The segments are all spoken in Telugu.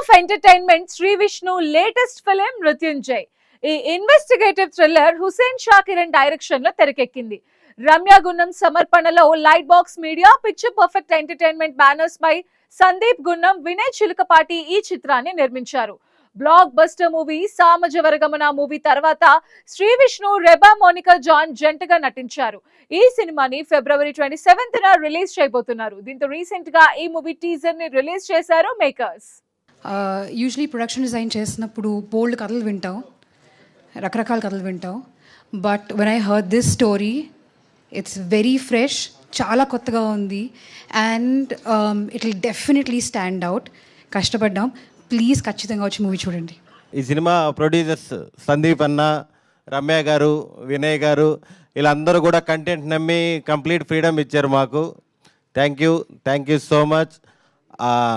Of entertainment Sri Vishnu latest film Mrityunjay ఈ ఇన్వెస్టిగేటివ్ థ్రిల్లర్ హుసేన్ షాకిరన్ డైరెక్షన్లో తెరకెక్కింది. రమ్య గున్నం సమర్పణలో light box media picture perfect entertainment banners పై సందీప్ గున్నం వినయ్ చిలుకపాటి ఈ చిత్రాన్ని నిర్మించారు. Blockbuster movie Samajavaragamana movie తర్వాత శ్రీ విష్ణు రెబా మోనికా జాన్ జంటగా నటించారు. ఈ సినిమాని ఫిబ్రవరి ట్వంటీ సెవెంత్ రిలీజ్ చేయబోతున్నారు. దీంతో రీసెంట్గా ఈ మూవీ టీజర్ని రిలీజ్ చేశారు మేకర్స్ యూజువలీ ప్రొడక్షన్ డిజైన్ చేసినప్పుడు బోల్డ్ కథలు వింటాం రకరకాల కథలు వింటాం. But when I heard this story it's very fresh చాలా కొత్తగా ఉంది. And it will definitely stand out కష్టపడ్డాం. ప్లీజ్ ఖచ్చితంగా వచ్చి మూవీ చూడండి. ఈ సినిమా ప్రొడ్యూసర్స్ సందీప్ అన్న రమ్య గారు వినయ్ గారు వీళ్ళందరూ కూడా కంటెంట్ నమ్మి కంప్లీట్ ఫ్రీడమ్ ఇచ్చారు మాకు. Thank you thank you so much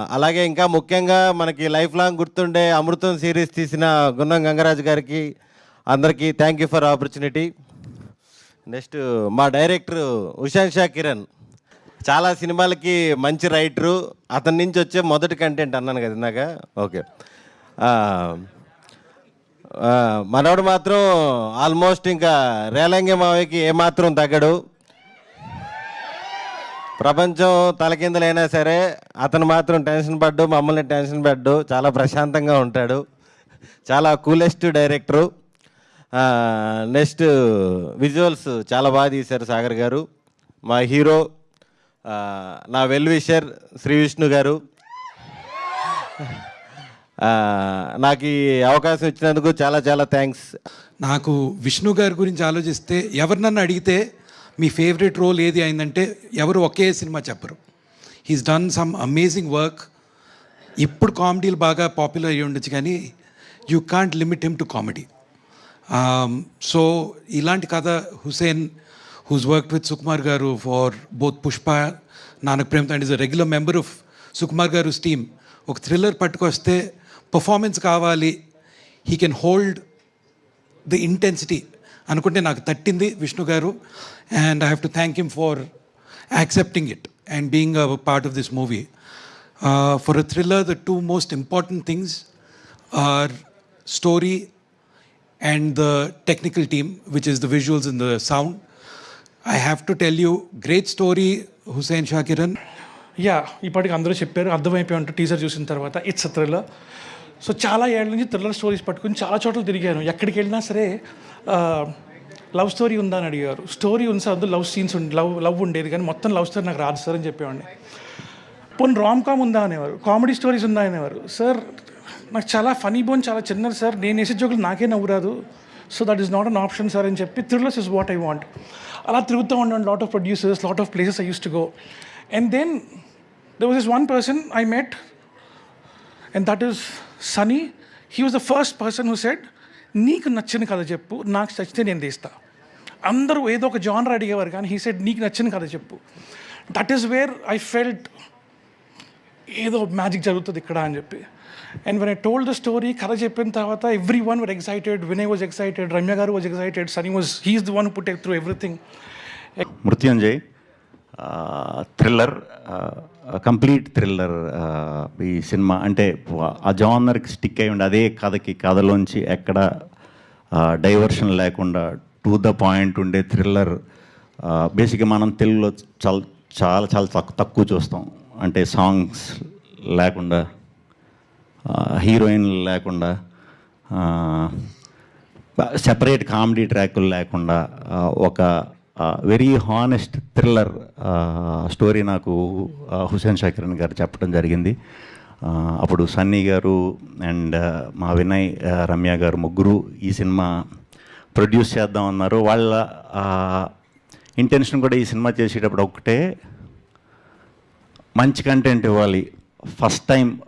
అలాగే ఇంకా ముఖ్యంగా మనకి లైఫ్ లాంగ్ గుర్తుండే అమృతం సిరీస్ తీసిన గున్నం గంగరాజు గారికి అందరికీ thank you for opportunity next మా డైరెక్టర్ ఉషాన్ షా కిరణ్. చాలా సినిమాలకి మంచి రైటరు అతని నుంచి వచ్చే మొదటి కంటెంట్ అన్నాను కదా ఇందాక? ఓకే ఆ, మనోడు మాత్రం ఆల్మోస్ట్ ఇంకా రేలంగి మావయ్యకి ఏమాత్రం తగ్గడు. ప్రపంచం తలకిందులైనా సరే అతను మాత్రం టెన్షన్ పడ్డు మమ్మల్ని టెన్షన్ పడ్డు చాలా ప్రశాంతంగా ఉంటాడు. చాలా కూలెస్ట్ డైరెక్టరు. నెక్స్ట్ విజువల్స్ చాలా బాగా తీశారు సాగర్ గారు. మా హీరో నా వెల్ విషర్ శ్రీ విష్ణు గారు. నాకు ఈ అవకాశం ఇచ్చినందుకు చాలా చాలా థ్యాంక్స్. నాకు విష్ణు గారి గురించి ఆలోచిస్తే ఎవరినన్నా నన్ను అడిగితే మీ ఫేవరెట్ రోల్ ఏది అయిందంటే ఎవరు ఒకే సినిమా చెప్పరు. He's done some amazing work ఇప్పుడు కామెడీలు బాగా పాపులర్ అయ్యి ఉండొచ్చు కానీ you can't limit him to comedy so ఇలాంటి కథ Hussain who's work with Sukumar garu for both Pushpa Nanak Prem and is a regular member of Sukumar garu team ఒక థ్రిల్లర్ పట్టుకొస్తే పర్ఫార్మెన్స్ కావాలి. He can hold the intensity అనుకుంటే నాకు తట్టింది Vishnu garu. And I have to thank him for accepting it and being a part of this movie for a thriller the two most important things are story and the technical team which is the visuals in the sound I have to tell you great story Hussain Shakiran yeah ఇప్పటికి అందరూ చెప్పారు అర్థమైపోయి ఉంటారు టీజర్ చూసిన తర్వాత ఇట్స్ థ్రిల్లర్ సో చాలా ఏళ్ళ నుంచి థ్రిల్లర్ స్టోరీస్ పట్టుకుని చాలా చోట్ల తిరిగాను. ఎక్కడికి వెళ్ళినా సరే లవ్ స్టోరీ ఉందా అని అడిగారు. స్టోరీ ఉంది సార్ లవ్ సీన్స్ ఉండి లవ్ లవ్ ఉండేది కానీ మొత్తం లవ్ స్టోరీ నాకు రాదు సార్ అని చెప్పేవాడిని. పోనీ రామ్ కామ్ ఉందా అనేవారు. కామెడీ స్టోరీస్ ఉందా అనేవారు. సార్ నాకు చాలా ఫనీ బోన్ చాలా చిన్నది సార్. నేను వేసే జోకులు నాకే నవ్వురాదు. So that is not an option sir అని చెప్పి thrillers is what I want అలా తిరుగుతూ ఉండండి lot of producers lot of places I use to go and then there was is one person I met and that is Sunny he was the first person who said నీకు నచ్చిన కథ చెప్పు నాకు నచ్చితే నేను తీస్తా. అందరూ ఏదో ఒక జానర్ అడిగేవారు కానీ హీ సెడ్ నీకు నచ్చిన కథ చెప్పు. That is where I felt ఏదో మ్యాజిక్ జరుగుతుంది ఇక్కడ అని చెప్పి. And when I told the story కథ చెప్పిన తర్వాత everyone were excited Vinay was excited Ramya garu was excited Sunny was he's the one put through everything Mrityunjay thriller complete thriller ఈ సినిమా. అంటే ఆ జానర్కి స్టిక్ అయి ఉండి అదే కథకి కథలోంచి ఎక్కడ డైవర్షన్ లేకుండా టు ద పాయింట్ ఉండే థ్రిల్లర్ బేసిక్గా మనం తెలుగులో చాలా చాలా చాలా తక్కువ తక్కువ చూస్తాం. అంటే సాంగ్స్ లేకుండా హీరోయిన్ లేకుండా సెపరేట్ కామెడీ ట్రాకులు లేకుండా ఒక వెరీ హానెస్ట్ థ్రిల్లర్ స్టోరీ నాకు హుసేన్ షాకిరణ్ గారు చెప్పడం జరిగింది. అప్పుడు సన్నీ గారు అండ్ మా వినయ్ రమ్య గారు ముగ్గురు ఈ సినిమా ప్రొడ్యూస్ చేద్దాం అన్నారు. వాళ్ళ ఇంటెన్షన్ కూడా ఈ సినిమా చేసేటప్పుడు ఒకటే మంచి కంటెంట్ ఇవ్వాలి. First time